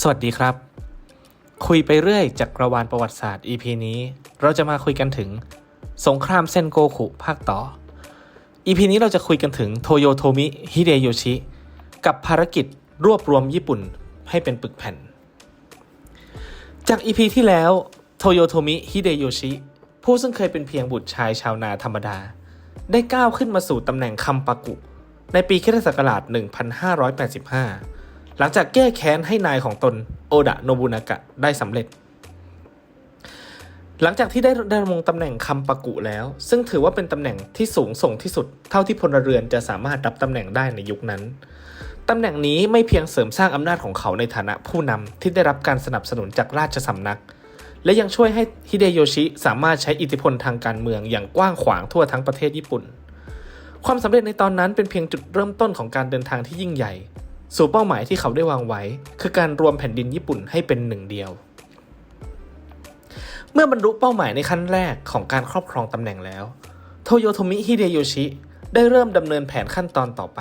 สวัสดีครับ คุยไปเรื่อยจากกระวานประวัติศาสตร์ EP นี้ เราจะมาคุยกันถึง สงครามเซนโกคุภาคต่อ EP นี้เราจะคุยกันถึงโทโยโทมิฮิเดโยชิ กับภารกิจรวบรวมญี่ปุ่นให้เป็นปึกแผ่น จาก EP ที่แล้วโทโยโทมิฮิเดโยชิผู้ซึ่งเคยเป็นเพียงบุตรชายชาวนาธรรมดา ได้ก้าวขึ้นมาสู่ตำแหน่งคัมปากุ ในปีคศักราช1585 หลังจากแก้แค้นให้นายของตนโอดะโนบุนากะได้สำเร็จ หลังจากที่ได้ดำรงตำแหน่งคัมปากุแล้ว ซึ่งถือว่าเป็นตำแหน่งที่สูงส่งที่สุด เท่าที่พลเรือนจะสามารถรับตำแหน่งได้ในยุคนั้นตำแหน่งนี้ไม่เพียงเสริมสร้างอำนาจของเขาในฐานะผู้นำที่ได้รับการสนับสนุนจากราชสำนัก และยังช่วยให้ฮิเดโยชิสามารถใช้อิทธิพลทางการเมืองอย่างกว้างขวางทั่วทั้งประเทศญี่ปุ่น ความสำเร็จในตอนนั้นเป็นเพียงจุดเริ่มต้นของการเดินทางที่ยิ่งใหญ่ สู่เป้าหมายที่เขาได้วางไว้ คือการรวมแผ่นดินญี่ปุ่นให้เป็นหนึ่งเดียว เมื่อบรรลุเป้าหมายในขั้นแรกของการครอบครองตำแหน่งแล้ว โทโยโทมิฮิเดโยชิได้เริ่มดำเนินแผนขั้นตอนต่อไป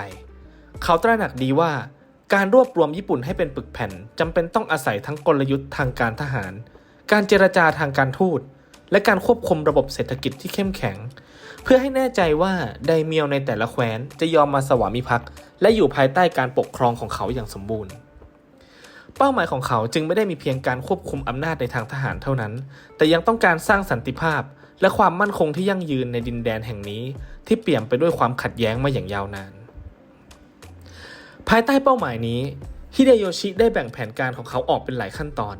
เขาตระหนักดีว่าการรวบรวมญี่ปุ่นให้เป็นปึกแผ่นจำเป็นต้องอาศัยทั้งกลยุทธ์ทางการทหาร การเจรจาทางการทูต และการควบคุมระบบเศรษฐกิจที่เข้มแข็ง เพื่อให้แน่ใจว่าไดเมียวในแต่ละแคว้นจะยอมมาสวามิภักดิ์ และอยู่ภายใต้การปกครองของเขาอย่างสมบูรณ์ เป้าหมายของเขาจึงไม่ได้มีเพียงการควบคุมอำนาจในทางทหารเท่านั้น แต่ยังต้องการสร้างสันติภาพ และความมั่นคงที่ยั่งยืนในดินแดนแห่งนี้ ที่เปี่ยมไปด้วยความขัดแย้งมาอย่างยาวนาน ภายใต้เป้าหมายนี้ฮิเดโยชิได้แบ่งแผนการของเขาออกเป็นหลายขั้นตอน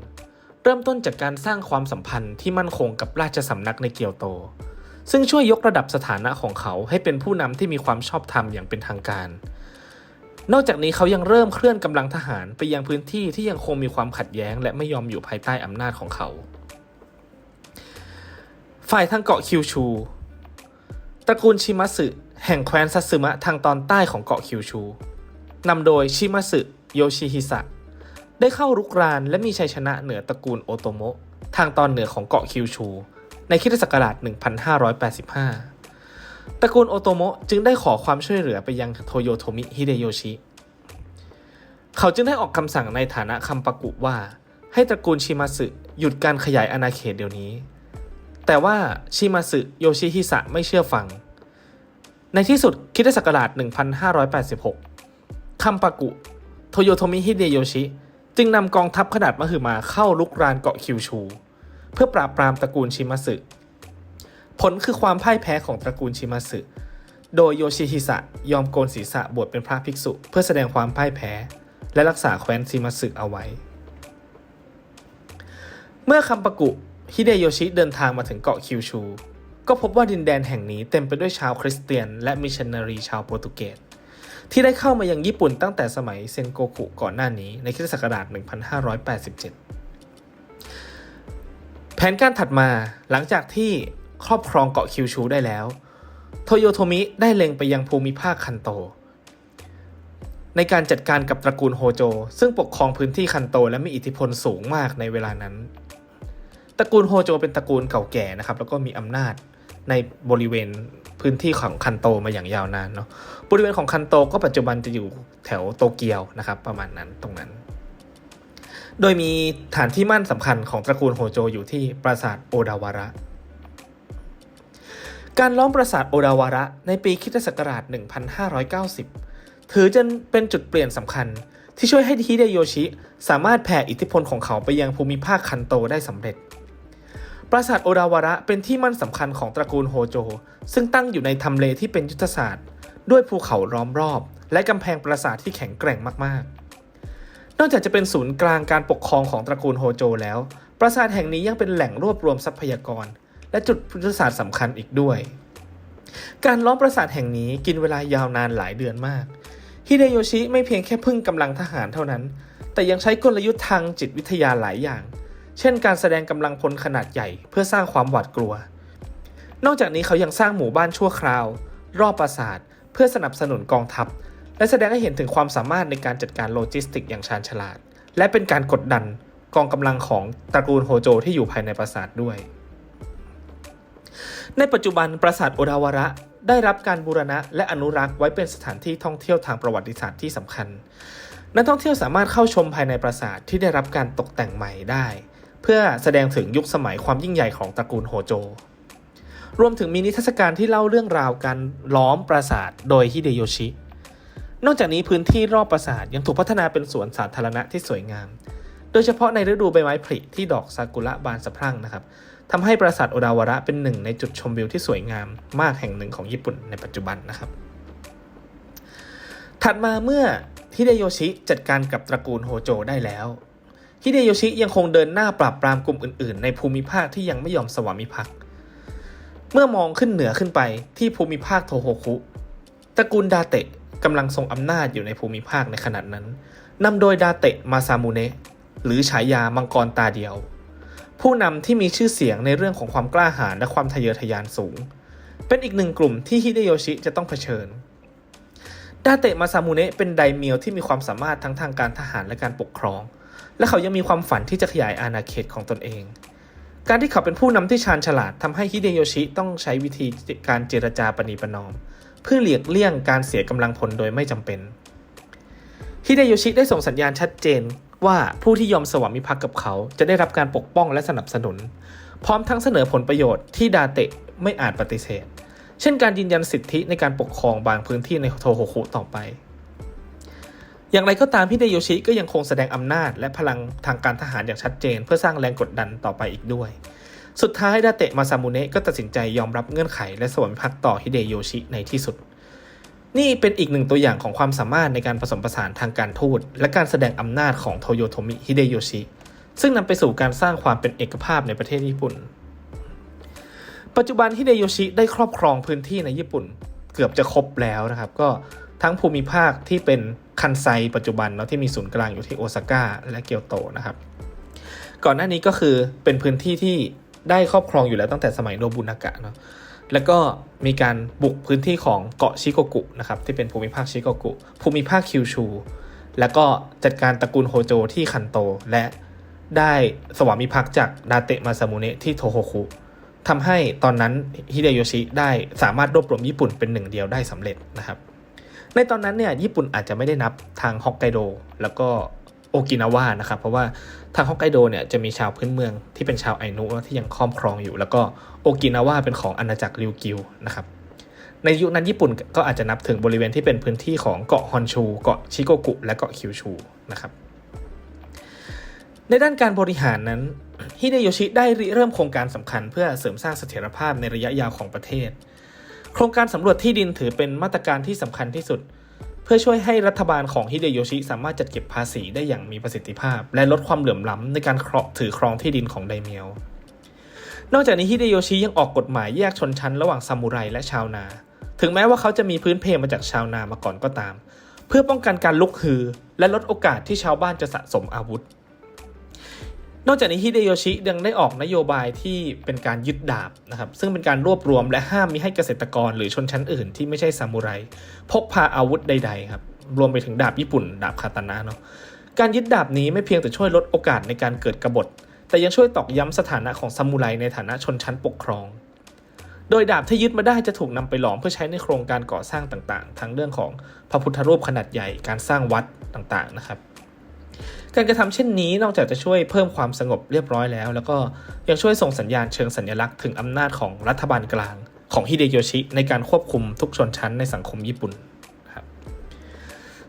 เริ่มต้นจากการสร้างความสัมพันธ์ที่มั่นคงกับราชสำนักในเกียวโต ซึ่งช่วยยกระดับสถานะของเขาให้เป็นผู้นำที่มีความชอบธรรมอย่างเป็นทางการ นอกจากนี้เขายังเริ่มเคลื่อนกำลังทหารไปยังพื้นที่ที่ยังคงมีความขัดแย้ง และไม่ยอมอยู่ภายใต้อำนาจของเขา ฝ่ายทางเกาะคิวชู ตระกูลชิมัสึแห่งแคว้นซัตสึมะทางตอนใต้ของเกาะคิวชูนำโดยชิมัสึโยชิฮิสะได้เข้ารุกรานและมีชัยชนะเหนือตระกูลโอโตโมะทางตอนเหนือของเกาะคิวชู ในคริสตศักราช 1585 ตระกูลโอโตโมะจึงได้ขอความช่วยเหลือไปยังโทโยโทมิฮิเดโยชิ เขาจึงได้ออกคำสั่งในฐานะคัมปากุว่า ให้ตระกูลชิมาสึหยุดการขยายอาณาเขตเดี๋ยวนี้ แต่ว่าชิมาสึโยชิฮิสะไม่เชื่อฟัง ในที่สุดคริสตศักราช 1586คัมปากุโทโยโทมิฮิเดโยชิจึงนำกองทัพขนาดมหึมาเข้าลุกรานเกาะคิวชู เพื่อปราบปรามตระกูลชิมาสึ ผลคือความพ่ายแพ้ของตระกูลชิมาสึ โดยโยชิฮิสะยอมโกนศีรษะบวชเป็นพระภิกษุ เพื่อแสดงความพ่ายแพ้ และรักษาแคว้นชิมาสึเอาไว้ เมื่อคัมปากุฮิเดโยชิเดินทางมาถึงเกาะคิวชู ก็พบว่าดินแดนแห่งนี้เต็มไปด้วยชาวคริสเตียน และมิชชันนารีชาวโปรตุเกสที่ได้เข้ามายังญี่ปุ่นตั้งแต่สมัยเซนโกคุก่อนหน้านี้ในคริสตศักราช 1587 แผนการถัดมาหลังจากที่ ครอบครองเกาะคิวชูได้แล้ว โทโยโทมิได้เล็งไปยังภูมิภาคคันโต ในการจัดการกับตระกูลโฮโจ ซึ่งปกครองพื้นที่คันโตและมีอิทธิพลสูงมากในเวลานั้น ตระกูลโฮโจเป็นตระกูลเก่าแก่นะครับ แล้วก็มีอำนาจในบริเวณพื้นที่ของคันโตมาอย่างยาวนานเนาะ บริเวณของคันโตก็ปัจจุบันจะอยู่แถวโตเกียวนะครับ ประมาณนั้นตรงนั้น โดยมีฐานที่มั่นสำคัญของตระกูลโฮโจอยู่ที่ปราสาทโอดาวาระ การล้อมปราสาทโอดาวาระในปีคิตศักราช 1590 ถือจนเป็นจุดเปลี่ยนสำคัญ ที่ช่วยให้ฮิเดโยชิ สามารถแผ่อิทธิพลของเขาไปยังภูมิภาคคันโตได้สำเร็จ ปราสาทโอดาวาระเป็นที่มั่นสำคัญของตระกูลโฮโจ ซึ่งตั้งอยู่ในทำเลที่เป็นยุทธศาสตร์ ด้วยภูเขาล้อมรอบ และกำแพงปราสาทที่แข็งแกร่งมากๆ นอกจากจะเป็นศูนย์กลางการปกครองของตระกูลโฮโจแล้ว ปราสาทแห่งนี้ยังเป็นแหล่งรวบรวมทรัพยากร และจุดยุทธศาสตร์สำคัญอีกด้วย การล้อมปราสาทแห่งนี้กินเวลายาวนานหลายเดือนมากฮิเดโยชิไม่เพียงแค่พึ่งกำลังทหารเท่านั้น แต่ยังใช้กลยุทธ์ทางจิตวิทยาหลายอย่าง เช่น การแสดงกำลังพลขนาดใหญ่เพื่อสร้างความหวาดกลัว นอกจากนี้เขายังสร้างหมู่บ้านชั่วคราว รอบปราสาทเพื่อสนับสนุนกองทัพ และแสดงให้เห็นถึงความสามารถในการจัดการโลจิสติกอย่างชาญฉลาด และเป็นการกดดันกองกำลังของตระกูลโฮโจที่อยู่ภายในปราสาทด้วย ในปัจจุบันปราสาทโอดาวาระได้รับการบูรณะและอนุรักษ์ไว้เป็นสถานที่ท่องเที่ยวทางประวัติศาสตร์ที่สำคัญ นักท่องเที่ยวสามารถเข้าชมภายในปราสาทที่ได้รับการตกแต่งใหม่ได้ เพื่อแสดงถึงยุคสมัยความยิ่งใหญ่ของตระกูลโฮโจ รวมถึงมีนิทรรศการที่เล่าเรื่องราวการล้อมปราสาทโดยฮิเดโยชิ นอกจากนี้พื้นที่รอบปราสาทยังถูกพัฒนาเป็นสวนสาธารณะที่สวยงาม ดยเฉพาะในฤดูใบไม้ผลิที่ดอกซากุระบานสะพรั่งนะครับทำให้ปราสาทโอดาวาระเป็นหนึ่งในจุดชมวิวที่สวยงามมากแห่งหนึ่งของญี่ปุ่นในปัจจุบันนะครับ ถัดมาเมื่อฮิเดโยชิจัดการกับตระกูลโฮโจได้แล้วฮิเดโยชิยังคงเดินหน้าปราบปรามกลุ่มอื่นๆ ในภูมิภาคที่ยังไม่ยอมสวามิภักดิ์เมื่อมองขึ้นเหนือขึ้นไปที่ภูมิภาคโทโฮคุ ตระกูลดาเตะกำลังทรงอำนาจอยู่ในภูมิภาคในขณะนั้นนำโดยดาเตะมาซามูเนะ หรือฉายามังกรตาเดียว ผู้นำที่มีชื่อเสียงในเรื่องของความกล้าหาญและความทะเยอทะยานสูง เป็นอีกหนึ่งกลุ่มที่ฮิเดโยชิจะต้องเผชิญดาเตะมาซามูเนะเป็นไดเมียวที่มีความสามารถทั้งทางการทหารและการปกครอง และเขายังมีความฝันที่จะขยายอาณาเขตของตนเอง การที่เขาเป็นผู้นำที่ชาญฉลาดทำให้ฮิเดโยชิต้องใช้วิธีการเจรจาปณีประนอม เพื่อเลีกเลี่ยงการเสียกำลังพลโดยไม่จำเป็นฮิเดโยชิได้ส่งสัญญาณชัดเจน ว่าผู้ที่ยอมสวามิภักดิ์กับเขาจะได้รับการปกป้องและสนับสนุน พร้อมทั้งเสนอผลประโยชน์ที่ดาเตะไม่อาจปฏิเสธ เช่นการยืนยันสิทธิในการปกครองบางพื้นที่ในโทโฮคุต่อไป อย่างไรก็ตามฮิเดโยชิก็ยังคงแสดงอำนาจและพลังทางการทหารอย่างชัดเจน เพื่อสร้างแรงกดดันต่อไปอีกด้วย สุดท้ายดาเตะมาซามุเนะก็ตัดสินใจยอมรับเงื่อนไขและสวามิภักดิ์ต่อฮิเดโยชิในที่สุด นี่เป็นอีกหนึ่งตัวอย่างของความสามารถในการผสมผสานทางการทูตและการแสดงอำนาจของโทโยโทมิฮิเดโยชิ ซึ่งนำไปสู่การสร้างความเป็นเอกภาพในประเทศญี่ปุ่น ปัจจุบันฮิเดโยชิได้ครอบครองพื้นที่ในญี่ปุ่น เกือบจะครบแล้วนะครับ ก็ทั้งภูมิภาคที่เป็นคันไซปัจจุบันเนาะที่มีศูนย์กลางอยู่ที่โอซาก้าและเกียวโตนะครับ ก่อนหน้านี้ก็คือเป็นพื้นที่ที่ได้ครอบครองอยู่แล้วตั้งแต่สมัยโนบุนากะเนาะ แล้วก็มีการบุกพื้นที่ของเกาะชิโกกุนะครับที่เป็นภูมิภาคชิโกกุ ภูมิภาคคิวชู แล้วก็จัดการตระกูลโฮโจที่คันโต และได้สวามิภักดิ์จากดาเตะมาซามุเนะที่โทโฮคุทำให้ตอนนั้นฮิเดโยชิได้สามารถรวบรวมญี่ปุ่นเป็นหนึ่งเดียวได้สำเร็จนะครับ ในตอนนั้นเนี่ยญี่ปุ่นอาจจะไม่ได้นับทางฮอกไกโด แล้วก็ โอกินาวานะครับ เพราะว่าทางฮอกไกโดเนี่ยจะมีชาวพื้นเมืองที่เป็นชาวไอนุที่ยังครอบครองอยู่ แล้วก็โอกินาวาเป็นของอาณาจักรริวกิวนะครับในยุคนั้นญี่ปุ่นก็อาจจะนับถึงบริเวณที่เป็นพื้นที่ของเกาะฮอนชู เกาะชิโกกุ และเกาะคิวชูนะครับ ในด้านการบริหารนั้นฮิเดโยชิได้เริ่มโครงการสำคัญเพื่อเสริมสร้างเสถียรภาพในระยะยาวของประเทศ โครงการสำรวจที่ดินถือเป็นมาตรการที่สำคัญที่สุด เพื่อช่วยให้รัฐบาลของฮิเดโยชิสามารถจัดเก็บภาษีได้อย่างมีประสิทธิภาพ และลดความเหลื่อมล้ำในการถือครองที่ดินของไดเมียวนอกจากนี้ฮิเดโยชิยังออกกฎหมายแยกชนชั้นระหว่างซามูไรและชาวนา ถึงแม้ว่าเขาจะมีพื้นเพมาจากชาวนามาก่อนก็ตาม เพื่อป้องกันการลุกฮือ และลดโอกาสที่ชาวบ้านจะสะสมอาวุธ นอกจากนี้ฮิเดโยชิยังได้ออกนโยบายที่เป็นการยึดดาบนะครับซึ่งเป็นการรวบรวมและห้ามมิให้เกษตรกรหรือชนชั้นอื่นที่ไม่ใช่ซามูไรพกพาอาวุธใดๆครับรวมไปถึงดาบญี่ปุ่น ดาบคาตานะเนาะการยึดดาบนี้ไม่เพียงแต่ช่วยลดโอกาสในการเกิดกบฏ แต่ยังช่วยตอกย้ำสถานะของซามูไรในฐานะชนชั้นปกครอง โดยดาบที่ยึดมาได้จะถูกนำไปหลอมเพื่อใช้ในโครงการก่อสร้างต่างๆ ทั้งเรื่องของพระพุทธรูปขนาดใหญ่การสร้างวัดต่างๆนะครับ การกระทำเช่นนี้นอกจากจะช่วยเพิ่มความสงบเรียบร้อยแล้ว แล้วก็ยังช่วยส่งสัญญาณเชิงสัญลักษณ์ถึงอำนาจของรัฐบาลกลาง ของฮิเดโยชิ ในการควบคุมทุกชนชั้นในสังคมญี่ปุ่นครับ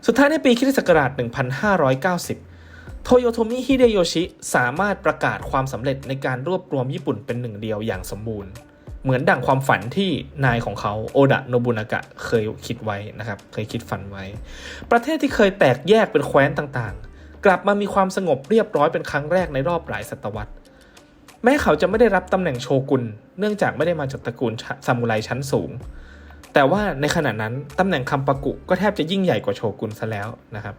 สุดท้ายในปีคริสตศักราช 1590 โทโยโทมิฮิเดโยชิสามารถประกาศความสำเร็จในการรวบรวมญี่ปุ่นเป็นหนึ่งเดียวอย่างสมบูรณ์ เหมือนดั่งความฝันที่นายของเขาโอดะโนบุนากะเคยคิดไว้นะครับเคยคิดฝันไว้ ประเทศที่เคยแตกแยกเป็นแคว้นต่าง กลับมามีความสงบเรียบร้อยเป็นครั้งแรกในรอบหลายศตวรรษ แม้เขาจะไม่ได้รับตำแหน่งโชกุนเนื่องจากไม่ได้มาจากตระกูลซามูไรชั้นสูง แต่ว่าในขณะนั้นตำแหน่งคัมปากุก็แทบจะยิ่งใหญ่กว่าโชกุนซะแล้วนะครับ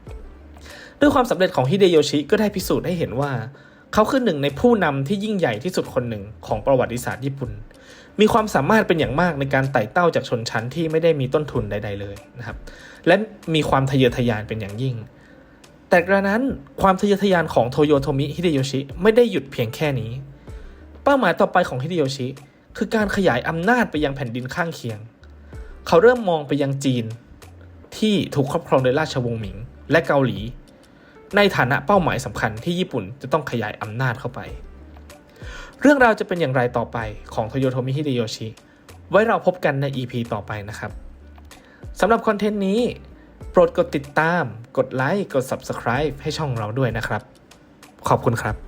ด้วยความสำเร็จของฮิเดโยชิก็ได้พิสูจน์ให้เห็นว่า เขาคือหนึ่งในผู้นำที่ยิ่งใหญ่ที่สุดคนหนึ่งของประวัติศาสตร์ญี่ปุ่นมีความสามารถเป็นอย่างมากในการไต่เต้าจากชนชั้นที่ไม่ได้มีต้นทุนใด ๆ เลยนะครับ และมีความทะเยอทะยานเป็นอย่างยิ่ง แต่กระนั้นความทะเยอทะยานของโทโยโทมิฮิเดโยชิไม่ได้หยุดเพียงแค่นี้ เป้าหมายต่อไปของฮิเดโยชิคือการขยายอำนาจไปยังแผ่นดินข้างเคียง เขาเริ่มมองไปยังจีน ที่ถูกครอบครองโดยราชวงศ์หมิง และเกาหลี ในฐานะเป้าหมายสำคัญที่ญี่ปุ่นจะต้องขยายอำนาจเข้าไป เรื่องราวจะเป็นอย่างไรต่อไปของโทโยโทมิฮิเดโยชิ ไว้เราพบกันใน EP ต่อไปนะครับสำหรับคอนเทนต์นี้ โปรดกดติดตาม กดไลค์ กด Subscribe ให้ช่องเราด้วยนะครับ ขอบคุณครับ